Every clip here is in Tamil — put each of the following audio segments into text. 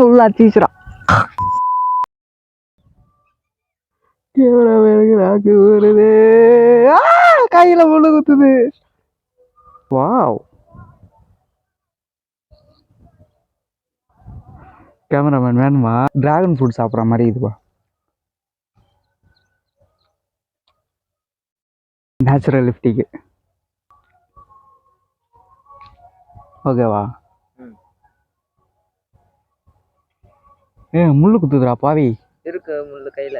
உள்ள அடிச்சுடா எவ்வளோ நாக்கு வருது. ஆ, கையில முள்ளு குத்துது. வாவ். கேமராமேன் வேணுமா? டிராகன் ஃப்ரூட் சாப்பிட்ற மாதிரி இதுவா நேச்சுரல் லிஃப்டிக்கு ஓகேவா? ஏ முள்ளு குத்துதுடா பாவி. இருக்கு முள்ளு கையில.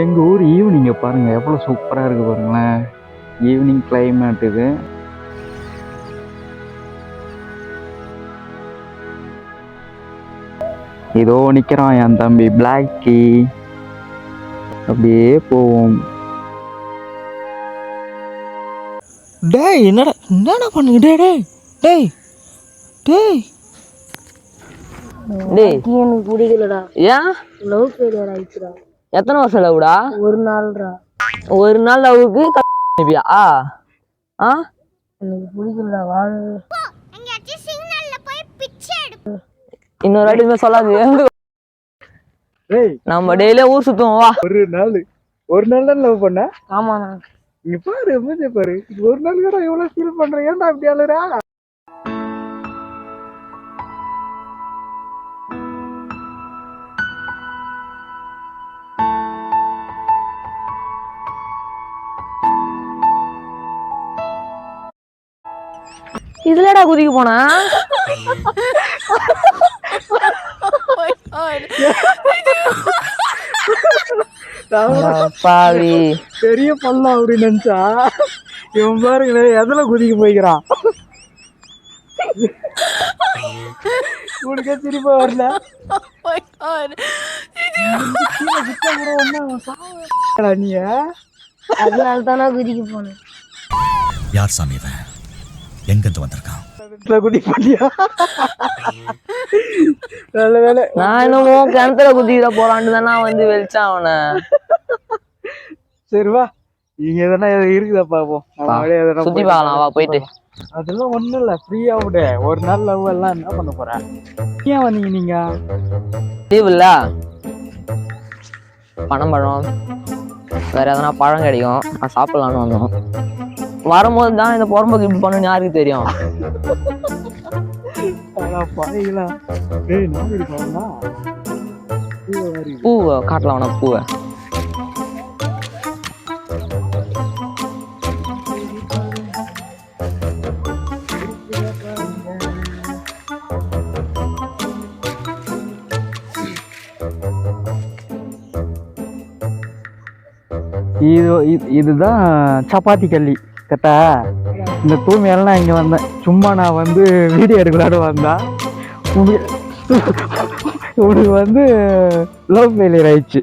எங்கள் ஊர் ஈவினிங்கை பாருங்கள் எவ்வளோ சூப்பராக இருக்குது பாருங்களேன். ஈவினிங் climate இது. இதோ நிற்கிறான் என் தம்பி பிளாக்கி அப்படியே போவோம். டேய் என்னடா என்னடா பண்ணுங்க டேய் டேய் டேய் டேய். டேய். எனக்கு பிடிக்கலடா. ஏன்? லவ் ஃபெயிலியர் ஆயிடுச்சுடா. எத்தனை வருஷம் லவ்டா ஒரு நாள்டா. ஒரு நாள் லவ்வுக்கு ஆ? எனக்கு பிடிக்கலடா வாழ் இன்னொரு வாட்டி சொல்லாது நம்ம டெய்லியும் ஊர் சுத்துவோம் வா. ஒரு நாள் ஒரு நாள் தான் லவ் பண்ண? ஆமாண்ணா இங்க பாரு மூஞ்ச பாரு. இது ஒரு நாள் கூட எவ்வளவு ஃபீல் பண்றேன் ஏன்டா இப்படி அழுறா? இதுலடா குதிக்க போனா? பாவி. பெரிய பள்ளம் அப்படின்னு நினைச்சா. இவன் பாருங்களேன் எதுல குதிக்க போய்க்கிறான்? உனக்கே சிரிப்பா வரல. சாவடா நீ அதனால தானே குதிக்க போனேன். யார் சாமி இவன்? எங்கிருந்து வந்திருக்கான்? இதுல குதி பண்ணியா நல்ல வேலை நான் என்னமோ கிணத்துல குதிக்கிற போறான்னு தானே வந்து வெளிச்சான் அவனை. சரி வா. இங்க எதனா இருக்குதா பாப்போம். அப்படியே எதனா சுத்தி பார்க்கலாம் வா போயிட்டு. அதெல்லாம் ஒண்ணும் இல்ல ஃப்ரீயா விடு. ஒரு நாள் லவ் எல்லாம் என்ன பண்ண போற? ஏன் வந்தீங்க நீங்க? லீவ் இல்ல. பனம் பழம் வேற எதனா பழம் கிடைக்கும். நான் சாப்பிடலான்னு வந்தோம். வரும்போது தான் இந்த புறம்போக்கு இப்படி பண்ணுன்னு யாருக்கு தெரியும்? பூவை காட்டலாம் உனக்கு பூவை. இது இது- இதுதான் சப்பாத்தி கல்லி. கட்டா இந்த தூய்மையெல்லாம் இங்கே வந்தேன். சும்மா நான் வந்து வீடியோ எடுக்கலான்னு வந்தேன் உனக்கு வந்து லவ் ஃபெயிலியர் ஆயிடுச்சு.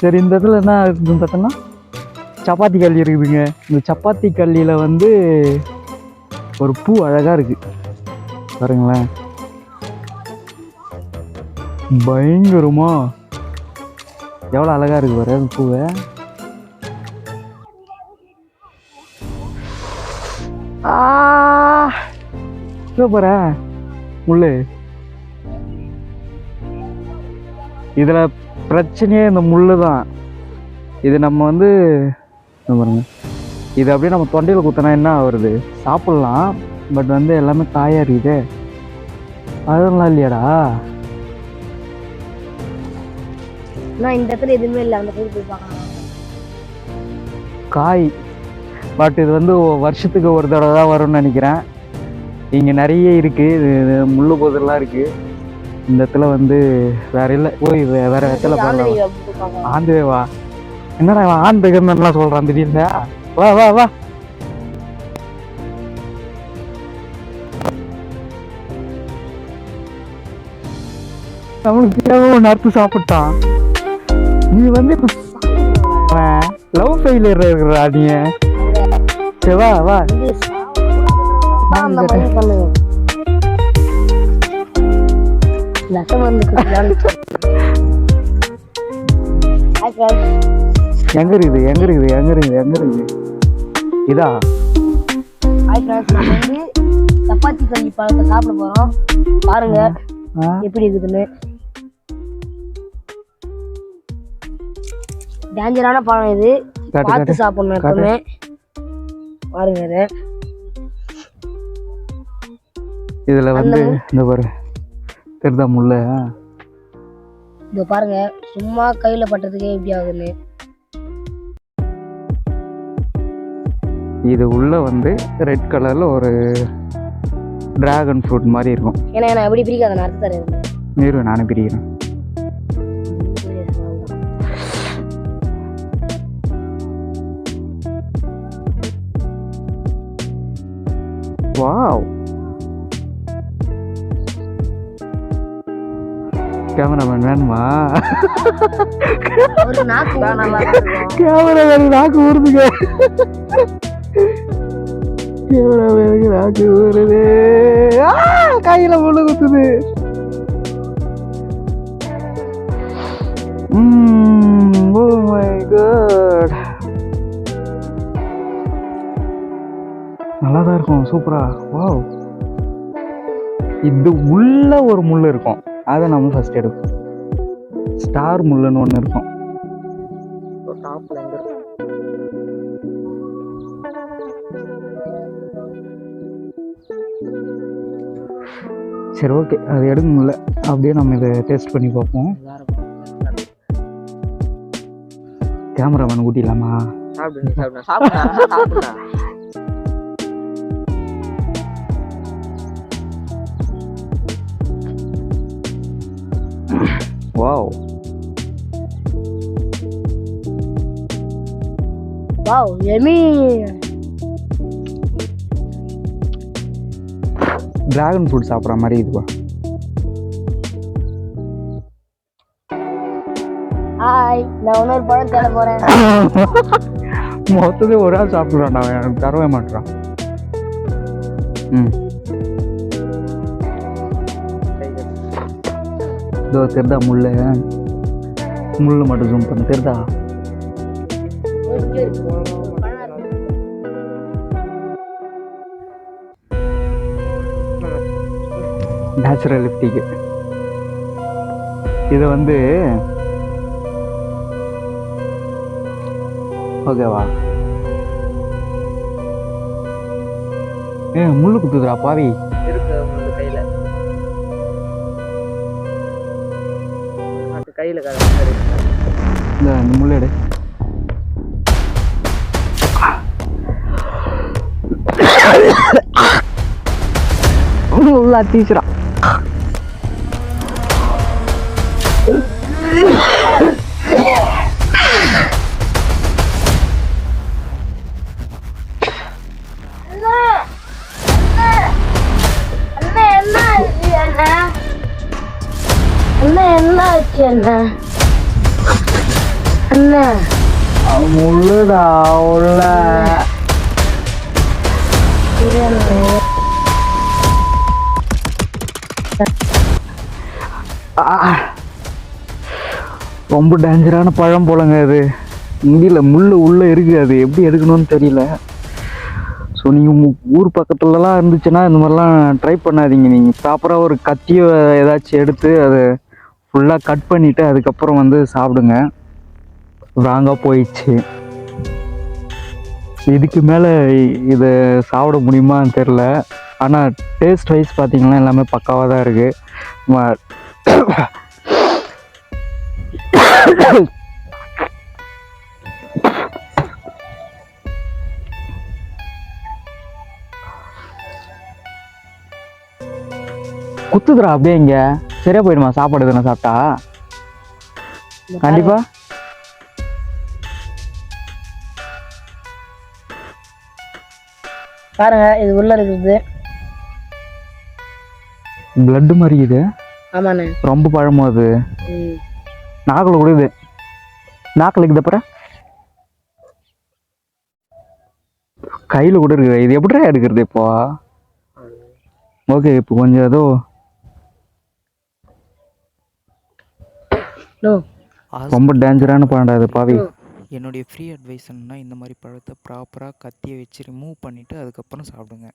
சரி இந்த இடத்துல என்ன இருக்குதுன்னு பார்த்தோன்னா சப்பாத்தி கல்லி இருக்குதுங்க. இந்த சப்பாத்தி கல்லியில் வந்து ஒரு பூ அழகாக இருக்குது பாருங்களேன். பயங்கரமா. எவ்வளோ அழகாக இருக்குது பாரு அந்த பூவை. போற? முள்ளு. இதுல பிரச்சனையே இந்த முள்ளு தான். இது நம்ம வந்து பாருங்க. இது அப்படியே நம்ம தொண்டையில் குத்தினா என்ன வருது சாப்பிட்லாம். பட் வந்து எல்லாமே காயா இருக்குது அதெல்லாம் இல்லையாடா? நான் இந்த இடத்துல எதுவுமே இல்லை அந்த சைடு போய் பார்க்கலாம் காய். பட் இது வந்து வருஷத்துக்கு ஒரு தடவை தான் வரும்னு நினைக்கிறேன். இங்கே நிறைய இருக்குது இது முள்ளு போதெல்லாம் இருக்குது இந்த இடத்துல வந்து வேற இல்லை. வே- வேற இடத்துல பார்க்கலாம் ஆந்து வா என்னடா ஆந்து கண்ணன்லாம் சொல்கிறான் திடீர்னு? வா வா வா. அவனுக்கு தேவை அறுத்து சாப்பிட்டான். நீ வந்து லவ் ஃபெயிலியர் இருக்கிறா நீ. சரி வா வா. எங்க இருக்குது எங்க இருக்குது எங்க இருக்குது எங்க இருக்குது? இதா? சப்பாத்தி கஞ்சி பழத்தை சாப்பிட போறோம். பாருங்க எப்படி இருக்குதுன்னு. டேஞ்சரான பழம் இது. பார்த்து. சாப்பிடணும் எப்பவுமே. பாருங்க இது. இதுல வந்து இந்த பாரு தெரிதா முள்ள? இதோ பாருங்க சும்மா கையில பட்டதுக்கே எப்படி ஆகுதுன்னு. இது உள்ள வந்து ரெட் கலர்ல ஒரு டிராகன் ஃப்ரூட் மாதிரி இருக்கும். ஏன்னா நான் எப்படி பிரிக்காத நான் அர்த்தம் தரேன். நீரு நானே பிரிக்கிறேன். வாவ் கேமராமேன் வேணுமா கேமராமேன் நாக்கு ஊறுதுங்க கேமராமேனுக்கு நாக்கு ஊறுது ஆ, கையில முள்ளு குத்துது. ஓ நல்லா தான் இருக்கும் சூப்பரா. வாவ். இது உள்ள ஒரு முள் இருக்கும். அதை நம்ம ஃபர்ஸ்ட் எடுப்போம். ஸ்டார் முள்ளுன்னு ஒன்று இருக்கும். சரி ஓகே அது எடுக்க முடியல. அப்படியே நம்ம இதை டேஸ்ட் பண்ணி பார்ப்போம். கேமராமேன் ஊட்டிடலாமா சாப்பிடு நீ சாப்பிடு சாப்பிடு சாப்பிடு wow wow Amy dragon fruit சாப்பிட்ற மாதிரி இதுவா? ஹாய் நான் இன்னொரு பழம் தேட போறேன். மொத்தத்தை ஒரு ஆள் சாப்பிட்றான் அவன். எனக்கு தரவே மாட்டான் ம். இதோ தெரிதா முள்ளு? முள்ளு மட்டும் ஜூம் பண்ண தெரிதா? நேச்சுரல் லிப்டிக்கு இது வந்து ஓகேவா ஏ முள்ளு குத்துதுடா பாவி. கையில கதை இந்த இந்த முள்ளு எடு உள்ள தீச்சுடா அண்ணா அண்ணா முள்ளுடா உள்ள ஆ. ரொம்ப டேஞ்சரான பழம் போலங்க அது. முடியல முள் உள்ள இருக்கு அது. எப்படி எடுக்கணும்னு தெரியல. ஸோ நீங்கள் ஊர் பக்கத்துலலாம் இருந்துச்சுன்னா இந்த மாதிரிலாம் ட்ரை பண்ணாதீங்க. நீங்கள் ப்ராப்பராக ஒரு கத்தியை ஏதாச்சும் எடுத்து அதை ஃபுல்லாக கட் பண்ணிவிட்டு அதுக்கப்புறம் வந்து சாப்பிடுங்க. ராங்காக போயிடுச்சு. இதுக்கு மேலே இதை சாப்பிட முடியுமான்னு தெரில ஆனால் டேஸ்ட் வைஸ் பார்த்தீங்கன்னா எல்லாமே பக்காவாக தான் இருக்குது குத்துதுரா அப்படியே இங்கே. சரியா போயிடுமா சாப்பாடு தானே சாப்பிட்டா? கண்டிப்பா. பாருங்க இது உள்ள இருக்குது. Blood மாதிரி இது. ஆமாண்ணே. ரொம்ப பழமோ அது. நாக்கில் கூட இது. நாக்கில் இருக்குது அப்புறம்? கையில் கூட இருக்குது. இது எப்படிடா எடுக்கிறது இப்போ? ஓகே இப்போ கொஞ்சம் ஏதோ ரொம்ப டேஞ்சரான பழம்டா அது பாவி. என்னுடைய ஃப்ரீ அட்வைஸ் என்னன்னா இந்த மாதிரி பழத்தை ப்ராப்பராக கத்தியை வச்சு ரிமூவ் பண்ணிவிட்டு அதுக்கப்புறம் சாப்பிடுங்க.